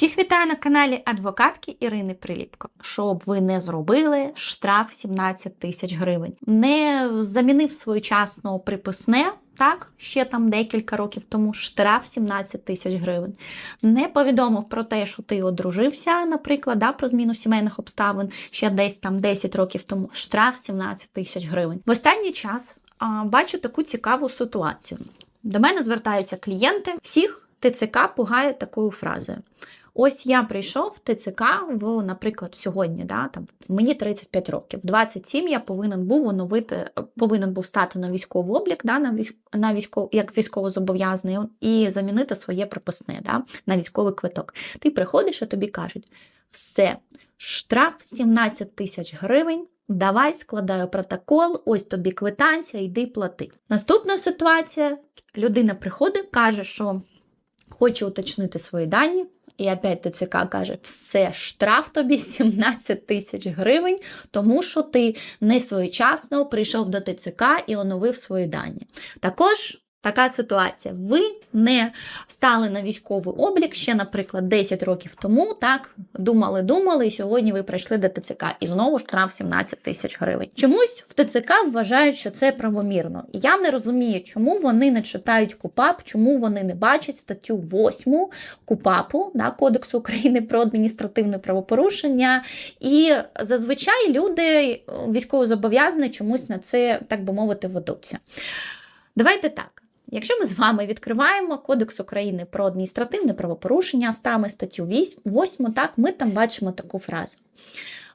Всіх вітаю на каналі адвокатки Ірини Приліпко. Щоб ви не зробили штраф 17 тисяч гривень, не замінив своєчасно приписне. Так, ще там декілька років тому штраф 17 тисяч гривень. Не повідомив про те, що ти одружився, наприклад, да, про зміну сімейних обставин ще десь там 10 років тому. Штраф 17 тисяч гривень. В останній час а, бачу таку цікаву ситуацію. До мене звертаються клієнти, всіх ТЦК пугає такою фразою. Ось я прийшов в ТЦК в, наприклад, сьогодні, да, там, мені 35 років, в 27 я повинен був оновити, повинен був стати на військовий облік, да, на військ, на військов, як військовозобов'язаний і замінити своє приписне да, на військовий квиток. Ти приходиш, і тобі кажуть, все, штраф 17 тисяч гривень. Давай складаю протокол, ось тобі квитанція, йди плати. Наступна ситуація: людина приходить, каже, що хоче уточнити свої дані. І опять ТЦК каже, все, штраф тобі 17 тисяч гривень, тому що ти не своєчасно прийшов до ТЦК і оновив свої дані. Також така ситуація. Ви не стали на військовий облік ще, наприклад, 10 років тому, так, думали, думали, і сьогодні ви прийшли до ТЦК. І знову штраф 17 тисяч гривень. Чомусь в ТЦК вважають, що це правомірно. І я не розумію, чому вони не читають КУПАП, чому вони не бачать статтю 8 КУПАПу да, Кодексу України про адміністративне правопорушення. І зазвичай люди військовозобов'язані чомусь на це, так би мовити, ведуться. Давайте так. Якщо ми з вами відкриваємо Кодекс України про адміністративне правопорушення, стами статтю 8, так, ми там бачимо таку фразу.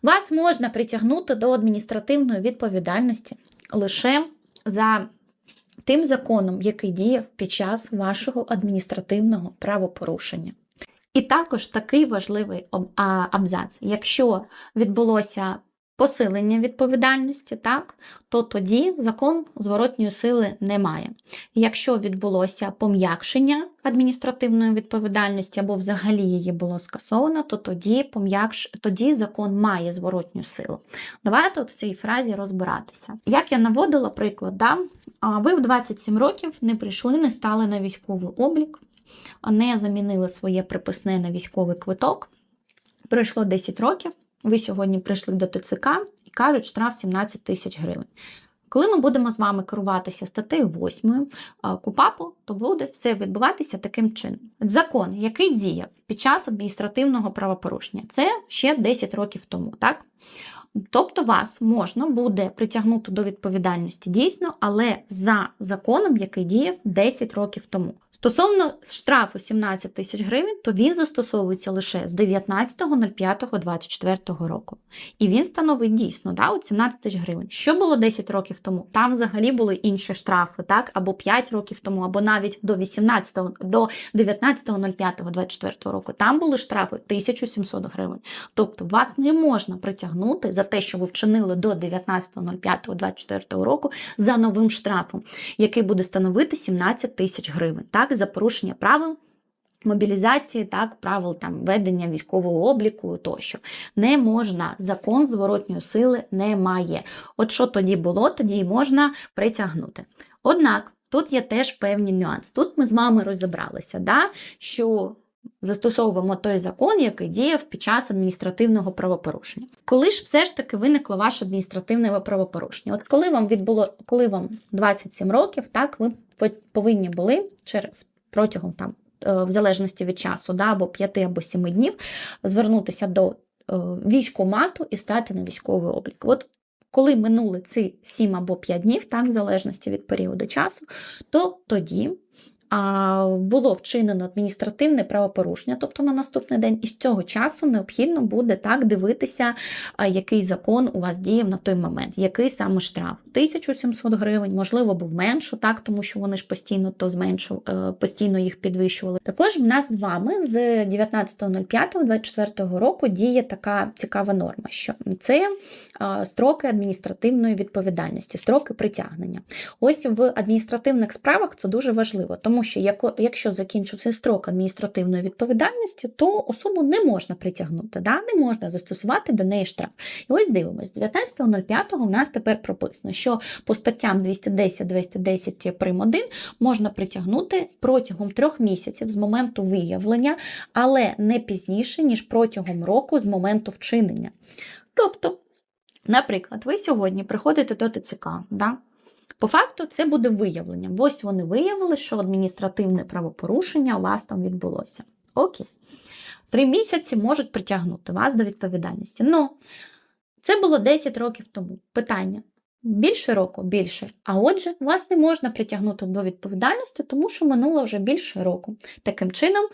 Вас можна притягнути до адміністративної відповідальності лише за тим законом, який діяв під час вашого адміністративного правопорушення. І також такий важливий абзац. Якщо відбулося посилення відповідальності, так, то тоді закон зворотньої сили не має. Якщо відбулося пом'якшення адміністративної відповідальності або взагалі її було скасовано, то тоді пом'якш... тоді закон має зворотню силу. Давайте от в цій фразі розбиратися. Як я наводила приклад, да? ви в 27 років не прийшли, не стали на військовий облік, не замінили своє приписне на військовий квиток. Пройшло 10 років. Ви сьогодні прийшли до ТЦК і кажуть, штраф 17 тисяч гривень. Коли ми будемо з вами керуватися статтею 8 КУПАПу, то буде все відбуватися таким чином. Закон, який діяв під час адміністративного правопорушення, це ще 10 років тому, так? Тобто вас можна буде притягнути до відповідальності дійсно, але за законом, який діяв 10 років тому. Стосовно штрафу 17 тисяч гривень, то він застосовується лише з 19.05.24 року. І він становить дійсно да, от 17 тисяч гривень. Що було 10 років тому? Там взагалі були інші штрафи, так? або 5 років тому, або навіть до 18 до 19.05.24 року. Там були штрафи 1700 гривень. Тобто вас не можна притягнути за те, що ви вчинили до 19.05.24 року за новим штрафом, який буде становити 17 тисяч гривень. Так? за порушення правил. Мобілізації, так, правил там ведення військового обліку тощо не можна. Закон зворотньої сили немає. От що тоді було, тоді й можна притягнути. Однак тут є теж певні нюанси. Тут ми з вами розібралися, да, що застосовуємо той закон, який діяв під час адміністративного правопорушення. Коли ж все ж таки виникло ваше адміністративне правопорушення? От коли вам відбуло, коли вам 27 років, так ви повинні були протягом там, е, в залежності від часу, да, або 5 або 7 днів, звернутися до е, військомату і стати на військовий облік. От коли минули ці 7 або 5 днів, так, в залежності від періоду часу, то тоді було вчинено адміністративне правопорушення, тобто на наступний день, і з цього часу необхідно буде так дивитися, який закон у вас діяв на той момент, який саме штраф. 1700 гривень, можливо, був менше, так, тому що вони ж постійно то зменшу, е, постійно їх підвищували. Також в нас з вами з 19.05.24 року діє така цікава норма, що це строки адміністративної відповідальності, строки притягнення. Ось в адміністративних справах це дуже важливо. тому Тому що якщо закінчився строк адміністративної відповідальності, то особу не можна притягнути, да? не можна застосувати до неї штраф. І ось дивимось, 19.05 у нас тепер прописано, що по статтям 210-210 прим. 1 можна притягнути протягом трьох місяців з моменту виявлення, але не пізніше, ніж протягом року з моменту вчинення. Тобто, наприклад, ви сьогодні приходите до ТЦК, да? По факту, це буде виявленням. Ось вони виявили, що адміністративне правопорушення у вас там відбулося. Окей. Три місяці можуть притягнути вас до відповідальності. Ну, це було 10 років тому. Питання. Більше року, більше. А отже, вас не можна притягнути до відповідальності, тому що минуло вже більше року. Таким чином,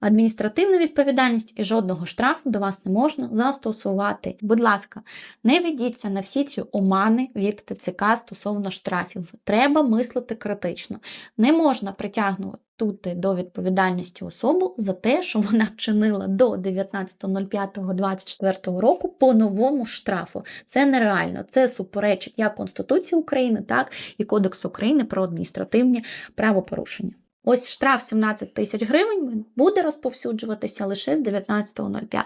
адміністративну відповідальність і жодного штрафу до вас не можна застосувати. Будь ласка, не ведіться на всі ці омани від ТЦК стосовно штрафів. Треба мислити критично. Не можна притягнути до відповідальності особу за те, що вона вчинила до 19.05.24 року по новому штрафу. Це нереально. Це суперечить як Конституції України, так і Кодексу України про адміністративні правопорушення. Ось штраф 17 тисяч гривень буде розповсюджуватися лише з 19.05.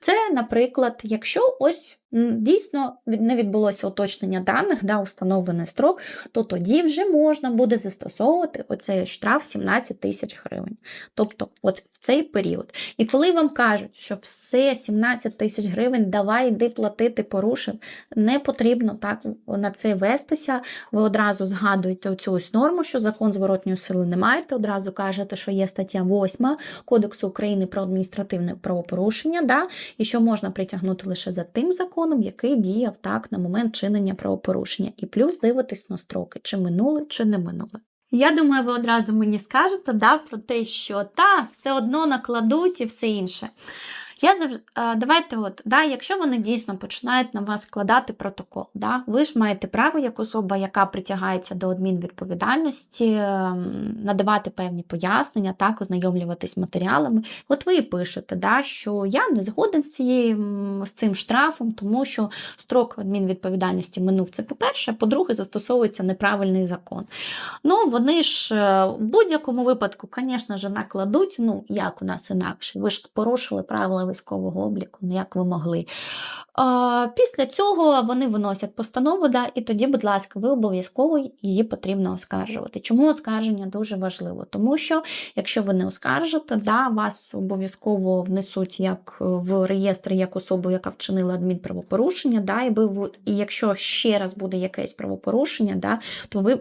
Це, наприклад, якщо ось дійсно не відбулося уточнення даних, да, установлений строк, то тоді вже можна буде застосовувати оцей штраф 17 тисяч гривень. Тобто, от в цей період. І коли вам кажуть, що все 17 тисяч гривень, давай йди платити, порушив, не потрібно так на це вестися. Ви одразу згадуєте оцю ось норму, що закон зворотньої сили не маєте, одразу кажете, що є стаття 8 Кодексу України про адміністративне правопорушення, да, і що можна притягнути лише за тим законом, який діяв так на момент чинення правопорушення. І плюс дивитись на строки, чи минули, чи не минули. Я думаю, ви одразу мені скажете да, про те, що та, все одно накладуть і все інше. Я завжди, давайте, от, да, якщо вони дійсно починають на вас складати протокол, да, ви ж маєте право, як особа, яка притягається до адмінвідповідальності, ем, надавати певні пояснення, так, ознайомлюватись матеріалами. От ви і пишете, да, що я не згоден з, цією, з цим штрафом, тому що строк адмінвідповідальності минув. Це по-перше, по-друге, застосовується неправильний закон. Ну, вони ж е, в будь-якому випадку, звісно ж, накладуть, ну, як у нас інакше, ви ж порушили правила військового обліку, ну як ви могли. А, Після цього вони виносять постанову, да, і тоді, будь ласка, ви обов'язково її потрібно оскаржувати. Чому оскарження дуже важливо? Тому що, якщо ви не оскаржите, да, вас обов'язково внесуть як в реєстр як особу, яка вчинила адмінправопорушення, да, і, ви, і якщо ще раз буде якесь правопорушення, да, то ви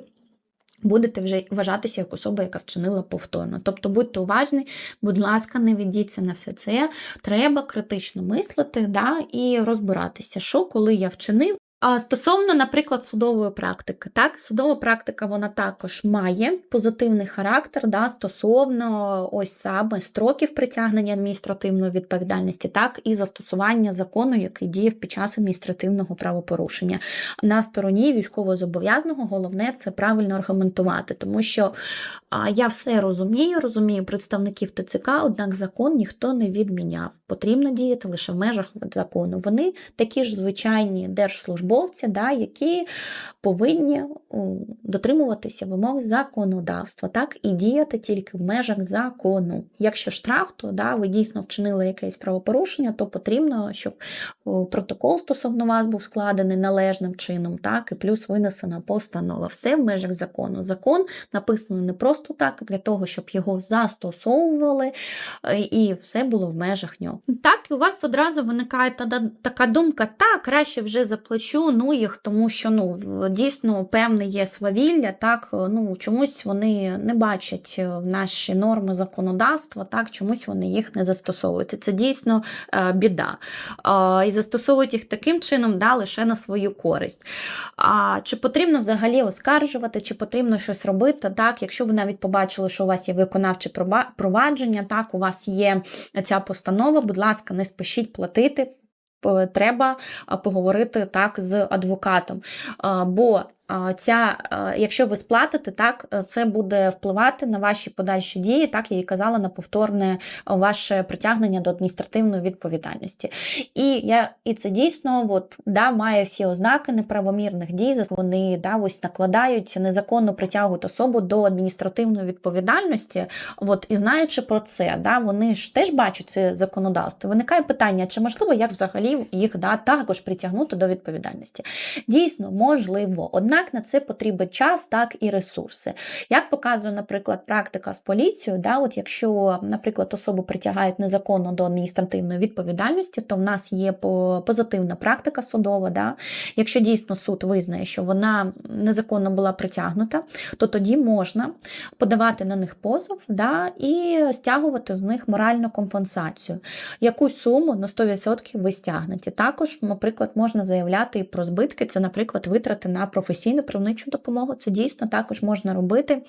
будете вже вважатися як особа, яка вчинила повторно. Тобто будьте уважні, будь ласка, не ведіться на все це. Треба критично мислити да, і розбиратися, що коли я вчинив. Стосовно, наприклад, судової практики, так, судова практика вона також має позитивний характер да, стосовно ось саме строків притягнення адміністративної відповідальності, так і застосування закону, який діяв під час адміністративного правопорушення. На стороні військовозобов'язаного головне це правильно аргументувати, тому що я все розумію, розумію представників ТЦК, однак закон ніхто не відміняв. Потрібно діяти лише в межах закону. Вони такі ж звичайні держслужбовці службовці, да, які повинні дотримуватися вимог законодавства, так, і діяти тільки в межах закону. Якщо штраф, то да, ви дійсно вчинили якесь правопорушення, то потрібно, щоб протокол стосовно вас був складений належним чином, так, і плюс винесена постанова. Все в межах закону. Закон написаний не просто так, для того, щоб його застосовували, е, і все було в межах нього. Так, і у вас одразу виникає така думка, так, краще вже заплачу ну їх, тому що ну, дійсно певне є свавілля, так, ну, чомусь вони не бачать в наші норми законодавства, так, чомусь вони їх не застосовують. Це дійсно е, біда. Е, і застосовують їх таким чином да, лише на свою користь. А Чи потрібно взагалі оскаржувати, чи потрібно щось робити, так, якщо ви навіть побачили, що у вас є виконавче провадження, так, у вас є ця постанова, будь ласка, не спішіть платити треба поговорити так з адвокатом. Бо ця, якщо ви сплатите, так е, це буде впливати на ваші подальші дії, так я і казала, на повторне ваше притягнення до адміністративної відповідальності. І я і це дійсно от, да, має всі ознаки неправомірних дій. Вони да, ось накладають незаконно притягують особу до адміністративної відповідальності. От, і знаючи про це, да, вони ж теж бачать це законодавство. Виникає питання, чи можливо як взагалі їх да, також притягнути до відповідальності. Дійсно, можливо, однак на це потрібен час, так і ресурси. Як показує, наприклад, практика з поліцією, да, от якщо, наприклад, особу притягають незаконно до адміністративної відповідальності, то в нас є позитивна практика судова. Да. Якщо дійсно суд визнає, що вона незаконно була притягнута, то тоді можна подавати на них позов да, і стягувати з них моральну компенсацію. Якусь суму на 100% ви стягнете. Також, наприклад, можна заявляти і про збитки, це, наприклад, витрати на професійну правничу допомогу. Це дійсно також можна робити.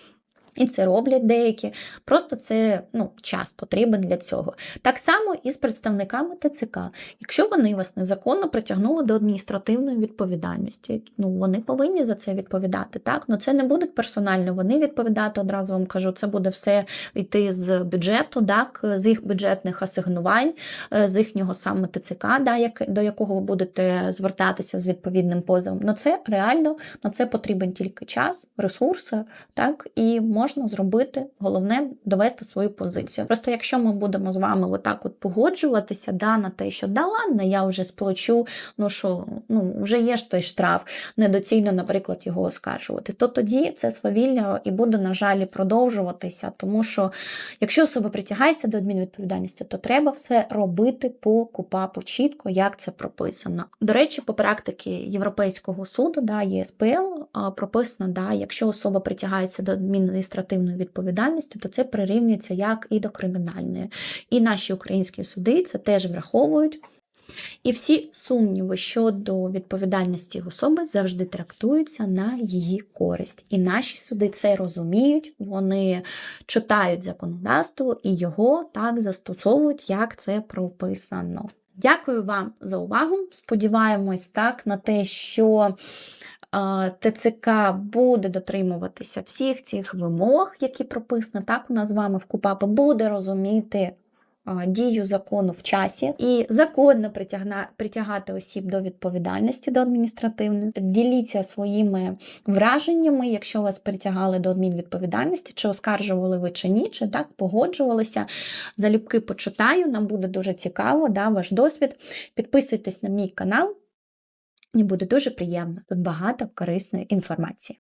І це роблять деякі. Просто це ну, час потрібен для цього. Так само і з представниками ТЦК. Якщо вони вас незаконно притягнули до адміністративної відповідальності, ну вони повинні за це відповідати. Так, ну це не будуть персонально вони відповідати. Одразу вам кажу, це буде все йти з бюджету, так, з їх бюджетних асигнувань, е, з їхнього саме ТЦК, да, як, до якого ви будете звертатися з відповідним позовом. Ну це реально на це потрібен тільки час, ресурси, так і можна зробити. Головне довести свою позицію. Просто якщо ми будемо з вами отак от погоджуватися, да, на те, що да ладно, я вже сплачу, ну що, ну вже є ж той штраф, недоцільно, наприклад, його оскаржувати, то тоді це свавілля і буде, на жаль, продовжуватися, тому що якщо особа притягається до адмінвідповідальності, то треба все робити по КУПАПу чітко, як це прописано. До речі, по практиці Європейського суду, да, ЄСПЛ, прописано, да, якщо особа притягається до адміністративної відповідальності, то це прирівнюється як і до кримінальної. І наші українські суди це теж враховують. І всі сумніви щодо відповідальності особи завжди трактуються на її користь. І наші суди це розуміють, вони читають законодавство і його так застосовують, як це прописано. Дякую вам за увагу. Сподіваємось так на те, що ТЦК буде дотримуватися всіх цих вимог, які прописані так у нас з вами в КУПАПі, буде розуміти дію закону в часі і законно притягна, притягати осіб до відповідальності до адміністративної. Діліться своїми враженнями, якщо вас притягали до адмінвідповідальності, чи оскаржували ви чи ні, чи так погоджувалися. Залюбки почитаю, нам буде дуже цікаво, да, ваш досвід. Підписуйтесь на мій канал, мені буде дуже приємно. Тут багато корисної інформації.